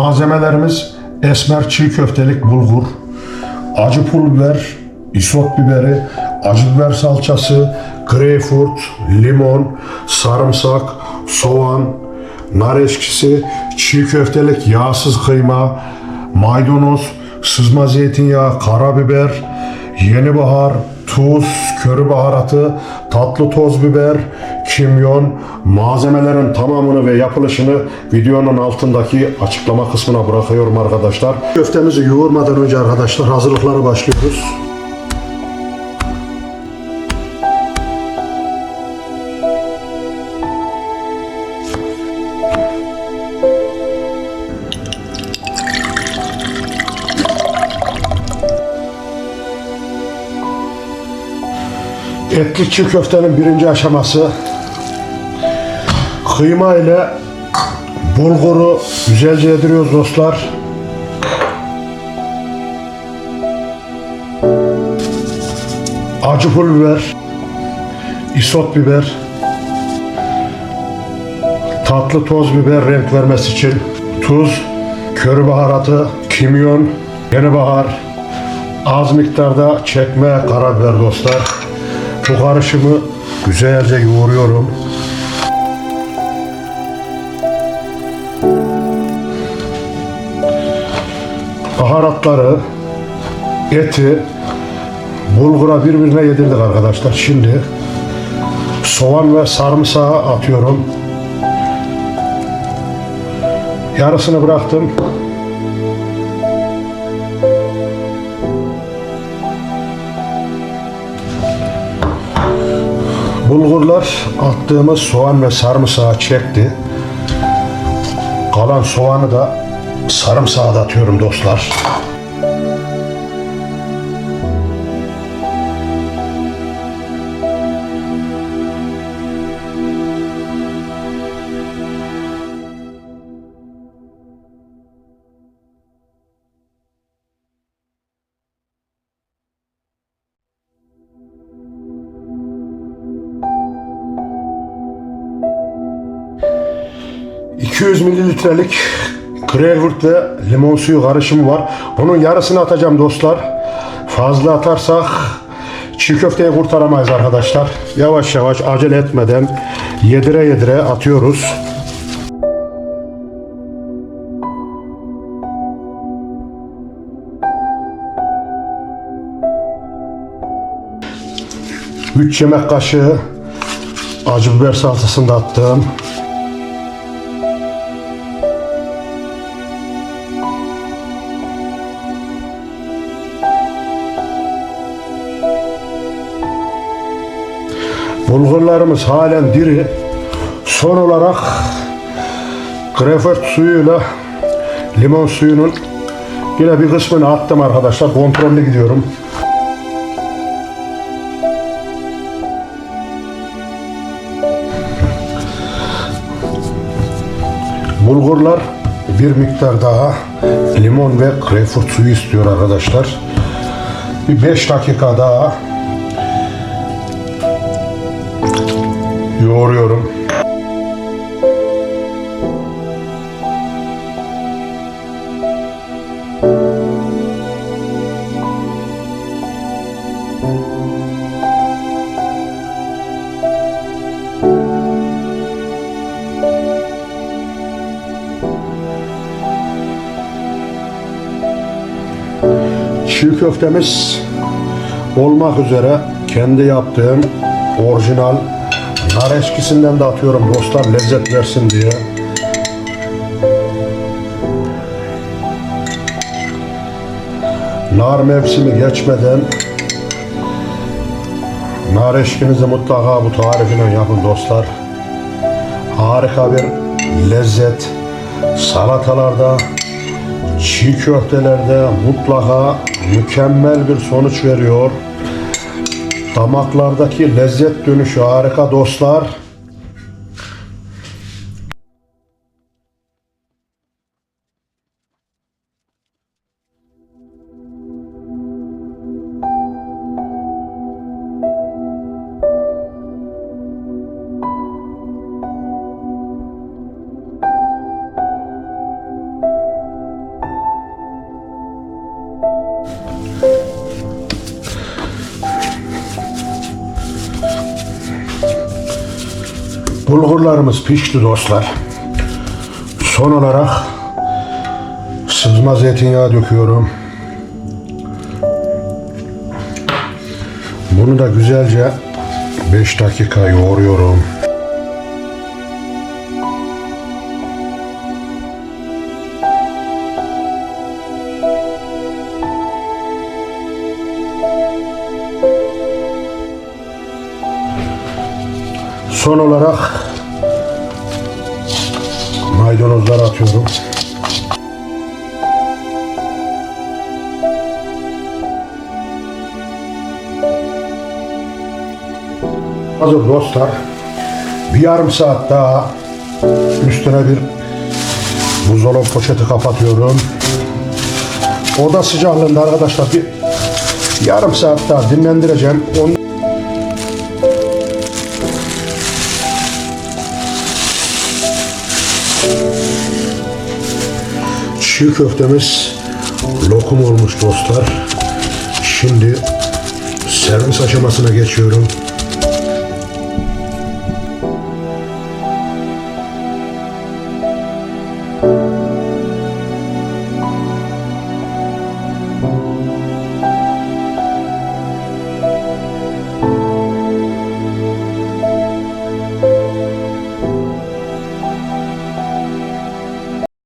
Malzemelerimiz esmer çiğ köftelik bulgur, acı pul biber, isot biberi, acı biber salçası, greyfurt, limon, sarımsak, soğan, nar eşkisi, çiğ köftelik yağsız kıyma, maydanoz, sızma zeytinyağı, karabiber, yeni bahar, tuz, köri baharatı, tatlı toz biber, kimyon, malzemelerin tamamını ve yapılışını videonun altındaki açıklama kısmına bırakıyorum arkadaşlar. Köftemizi yoğurmadan önce arkadaşlar hazırlıklara başlıyoruz. Etli çiğ köftenin birinci aşaması kıyma ile bulguru güzelce yediriyoruz dostlar. Acı pul biber, isot biber, tatlı toz biber renk vermesi için tuz, köri baharatı, kimyon, yeni bahar, az miktarda çekme karabiber dostlar. Bu karışımı güzelce yoğuruyorum. Baharatları, eti, bulgura birbirine yedirdik arkadaşlar. Şimdi soğan ve sarımsağı atıyorum. Yarısını bıraktım. Bulgurlar attığımız soğan ve sarımsağı çekti. Kalan soğanı da sarımsağı da atıyorum dostlar. ...200 mililitrelik greyfurt ve limon suyu karışımı var. Bunun yarısını atacağım dostlar. Fazla atarsak çiğ köfteyi kurtaramayız arkadaşlar. Yavaş yavaş acele etmeden yedire yedire atıyoruz. Üç yemek kaşığı acı biber salçasını da attım. Bulgurlarımız halen diri. Son olarak greyfurt suyuyla limon suyunun yine bir kısmını attım arkadaşlar. Kontrollü gidiyorum. Bulgurlar bir miktar daha limon ve greyfurt suyu istiyor arkadaşlar. Bir 5 dakika daha yoğuruyorum. Çiğ köftemiz olmak üzere kendi yaptığım orijinal nar eşkisinden de atıyorum dostlar lezzet versin diye. Nar mevsimi geçmeden nar eşkinizi mutlaka bu tarifiyle yapın dostlar. Harika bir lezzet. Salatalarda, çiğ köftelerde mutlaka mükemmel bir sonuç veriyor. Damaklardaki lezzet dönüşü harika dostlar. Bulgurlarımız pişti dostlar. Son olarak sızma zeytinyağı döküyorum. Bunu da güzelce 5 dakika yoğuruyorum. Son olarak maydanozları atıyorum. Hazır dostlar. Bir yarım saat daha üstüne bir buzdolabı poşeti kapatıyorum. Oda sıcaklığında arkadaşlar bir yarım saat daha dinlendireceğim. Onu Çiğ köftemiz lokum olmuş dostlar. Şimdi servis aşamasına geçiyorum.